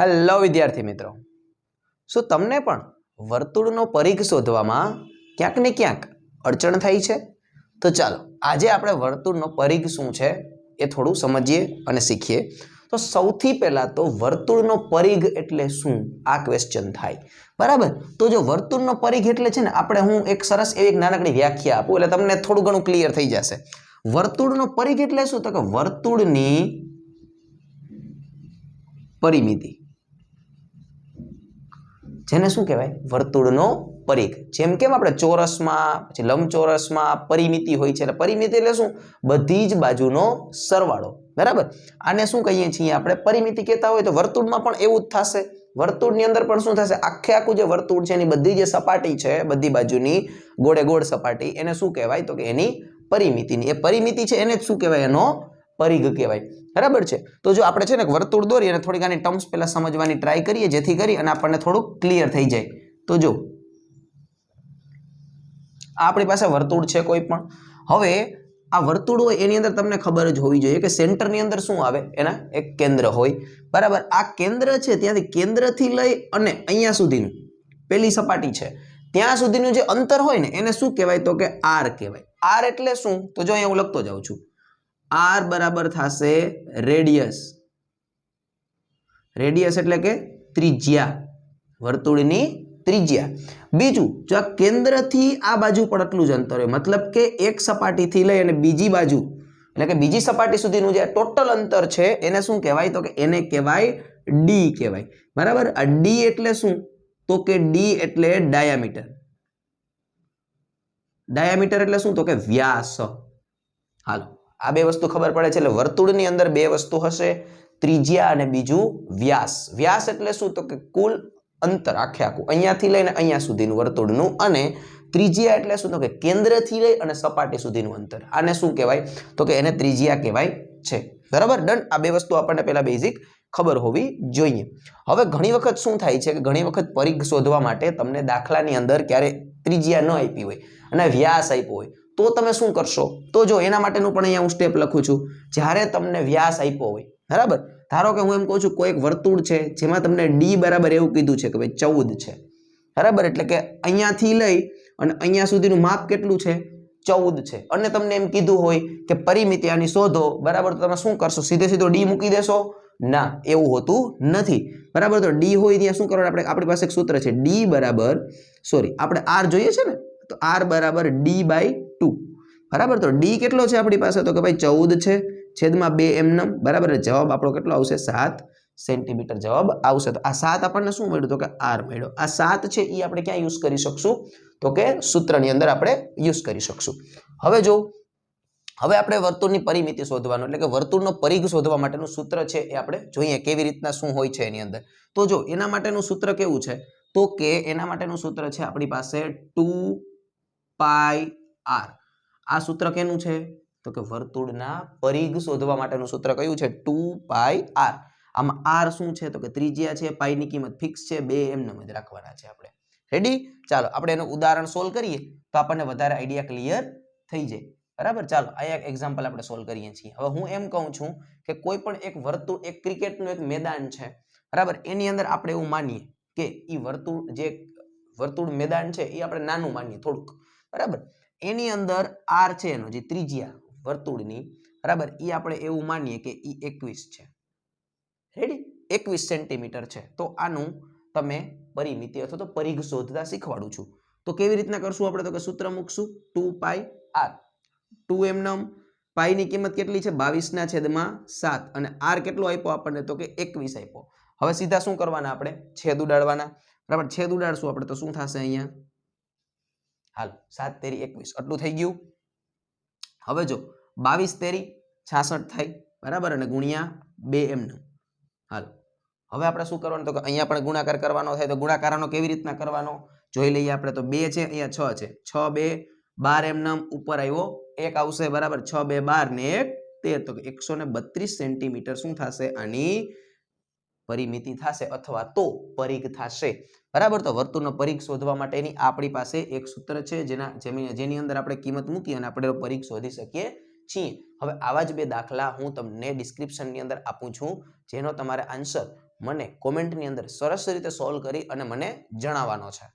Hello વિદ્યાર્થી મિત્રો. શું તમને પણ વર્તુળનો પરિઘ શોધવામાં ક્યાંક ને ક્યાંક અડચણ થઈ છે? તો ચાલો, આજે આપણે વર્તુળનો પરિઘ શું છે એ થોડું સમજીએ અને શીખીએ. તો સૌથી પહેલાં તો વર્તુળનો પરિઘ એટલે શું? આ ક્વેશ્ચન થાય. બરાબર? તો જો વર્તુળનો પરિઘ એટલે છે ને, આપણે હું એક સરસ એવી એક નાનકડી વ્યાખ્યા આપું, એટલે તમને થોડું ઘણું ક્લિયર થઈ જશે. વર્તુળનો પરિઘ એટલે શું? તો કે વર્તુળની પરિમિતિ. જેને શું કહેવાય? વર્તુળનો પરિઘ. જેમ કેમ આપણે ચોરસમાં, પછી લંબચોરસમાં પરિમિતિ હોય છે, એટલે પરિમિતિ એટલે શું? બધી જ બાજુનો સરવાળો. બરાબર? આને શું કહીએ છીએ આપણે? પરિમિતિ કહેતા હોય તો વર્તુળમાં પણ એવું જ થશે. વર્તુળની અંદર પણ શું થશે? આખે આખું જે વર્તુળ છે, એની બધી જે સપાટી છે, બધી બાજુની ગોળે ગોળ સપાટી, એને શું કહેવાય? તો કે એની પરિમિતિની. એ પરિમિતિ છે, એને જ શું કહેવાય? એનો પરિઘ કહેવાય. બરાબર છે? તો જો આપણે છે ને વર્તુળ દોરી અને થોડીક આની ટર્મ્સ પહેલાં સમજવાની ટ્રાય કરીએ, જેથી કરી અને આપણને થોડુંક ક્લિયર થઈ જાય. તો જો આ આપણી પાસે વર્તુળ છે કોઈ પણ. હવે, આ વર્તુળ હોય એની અંદર તમને ખબર જ હોવી જોઈએ કે સેન્ટરની અંદર શું આવે? એના એક કેન્દ્ર હોય. બરાબર, આ કેન્દ્ર છે ત્યાંથી કેન્દ્રથી લઈ અને અહીંયા સુધીનું. પેલી સપાટી છે. ત્યાં સુધીનું જે અંતર હોય ને, એને શું કહેવાય? તો કે આર કહેવાય. આર એટલે શું? તો જો અહીંયા હું લખતો જાઉં છું. આર બરાબર થશે રેડિયસ. રેડિયસ એટલે કે ત્રિજ્યા. વર્તુળની ત્રિજ્યા. બીજું, જો આ કેન્દ્રથી આ બાજુ પણ એટલું જ અંતર હોય, મતલબ કે એક સપાટીથી લઈ અને બીજી બાજુ, એટલે કે બીજી સપાટી સુધીનું જે ટોટલ અંતર છે, એને શું કહેવાય? તો કે એને કહેવાય ડી કહેવાય. બરાબર? આ ડી એટલે શું? તો કે ડી એટલે ડાયામીટર ડાયામીટર એટલે શું? તો કે વ્યાસ. હાલો. આ બે વસ્તુ ખબર પડે છે એટલે વર્તુળની અંદર બે વસ્તુ હશે, ત્રિજ્યા અને બીજું વ્યાસ. વ્યાસ એટલે શું? તો કે કુલ અંતર, આખે આખું. અહીંયાથી લઈને અહીંયા સુધીનું વર્તુળનું અને ત્રિજ્યા એટલે શું? તો કે કેન્દ્રથી લઈ અને સપાટી સુધીનું અંતર. આને શું કહેવાય? તો કે એને ત્રિજ્યા કહેવાય છે. બરાબર? ડન. આ બે વસ્તુ આપણને પહેલાં બેઝિક ખબર હોવી જોઈએ. હવે ઘણી વખત શું થાય છે કે ઘણી વખત પરિઘ શોધવા માટે તમને દાખલાની અંદર ક્યારે ત્રિજ્યા ન આપી હોય અને વ્યાસ આપ્યો હોય. તો તમે શું કરશો? તો જો એના માટેનું પણ અહીંયા હું સ્ટેપ લખું છું. જ્યારે તમને વ્યાસ આપ્યો હોય, બરાબર? ધારો કે હું એમ કહું છું કોઈ એક વર્તુળ છે, જેમાં તમને ડી બરાબર એવું કીધું છે કે ભાઈ ચૌદ છે. બરાબર? એટલે કે અહીંયાથી લઈ અને અહીંયા સુધીનું માપ કેટલું છે? ચૌદ છે. અને તમને એમ કીધું હોય કે પરિમિતિ આની શોધો, બરાબર? તો તમે શું કરશો? સીધે સીધો ડી મૂકી દેશો? ના, એવું હોતું નથી. બરાબર? તો ડી હોય ત્યાં શું કરવાનું? આપણે, આપણી પાસે એક સૂત્ર છે. ડી બરાબર સોરી આપણે આર જોઈએ છે ને? તો આર બરાબર ડી બાય ટુ. બરાબર? તો ડી કેટલો છે આપણી પાસે? તો કે ભાઈ ચૌદ છે. છેદમાં બે એમનમ. બરાબર? જવાબ આપણો કેટલો આવશે? સાત સેન્ટીમીટર જવાબ આવશે. તો આ સાત આપણને શું મળ્યું? તો કે આર મળ્યો. આ સાત છે એ આપણે ક્યાં યુઝ કરી શકશું? તો કે સૂત્રની અંદર આપણે યુઝ કરી શકશું. હવે જો, હવે આપણે વર્તુળની પરિમિતિ શોધવાનું, એટલે કે વર્તુળનો પરિઘ શોધવા માટેનું સૂત્ર છે એ આપણે જોઈએ કેવી રીતના શું હોય છે એની અંદર. તો જો, એના માટેનું સૂત્ર કેવું છે? તો કે એના માટેનું સૂત્ર છે આપણી પાસે ટુ પાઈ આર. આ સૂત્ર કેનું છે? તો કે વર્તુળના પરિઘ શોધવા માટેનું સૂત્ર કયું છે? Two pi r. આમાં આર શું છે? તો કે ત્રિજ્યા છે, પાઈની કિંમત ફિક્સ છે, બે એમને જ રાખવાના છે આપણે. રેડી ચાલો, આપણે એનું ઉદાહરણ સોલ્વ કરીએ, તો આપણને વધારે આઈડિયા ક્લિયર થઈ જાય. બરાબર? ચાલો આ એક એક્ઝામ્પલ આપણે સોલ્વ કરીએ છીએ. હવે હું એમ કહું છું કે કોઈ પણ એક વર્તુળ, એક ક્રિકેટનું એક મેદાન છે, બરાબર? એની અંદર આપણે એવું માનીએ કે એ વર્તુળ, જે વર્તુળ મેદાન છે એ આપણે નાનું માનીએ થોડુંક. બરાબર? એની અંદર આર છે એનો, જે ત્રિજ્યા વર્તુળની, બરાબર? એ આપણે એવું માનીએ કે એ એકવીસ છે. રેડી એકવીસ સેન્ટીમીટર છે. તો આનું તમે પરિમિતિ અથવા તો પરિઘ શોધતા શીખવાડું છું. તો કેવી રીતના કરશું આપણે? તો કે સૂત્ર મૂકશું. Two pi r. ટુ એમનમ પાઈની કિંમત કેટલી છે? બાવીસના છેદમાં સાત. અને આર કેટલો આપ્યો આપણને? તો કે એકવીસ આપ્યો. હવે સીધા શું કરવાના આપણે? છેદ ઉડાડવાના. બરાબર? છેદ ઉડાડશું આપણે તો શું થશે અહીંયા? હાલ સાત તેરી એકવીસ, આટલું થઈ ગયું. હવે જો બાવીસ તેરી છાસઠ થાય બરાબર? અને ગુણ્યા બે એમનું. હાલ, હવે આપણે શું કરવાનું? તો અહીંયા પણ ગુણાકાર કરવાનો થાય, તો ગુણાકારનો કેવી રીતના કરવાનો? જોઈ લઈએ આપણે, તો બે છે, અહીંયા છ છે. છ, બે, બાર એમનામ ઉપર આવ્યો, એક આવશે, બરાબર? છ, બે, બાર ને એક તેર. તો એકસો ને બત્રીસ સેન્ટીમીટર શું થશે? આની પરિમિતિ થશે અથવા તો પરિઘ થશે. બરાબર? તો વર્તુળનો પરિઘ શોધવા માટેની આપણી પાસે એક સૂત્ર છે, જેના જેની અંદર આપણે કિંમત મૂકી અને આપણે પરિઘ શોધી શકીએ છીએ. હવે આવા જ બે દાખલા હું તમને ડિસ્ક્રિપ્શનની અંદર આપું છું, જેનો તમારે આન્સર મને કોમેન્ટની અંદર સરસ રીતે સોલ્વ કરી અને મને જણાવવાનો છે.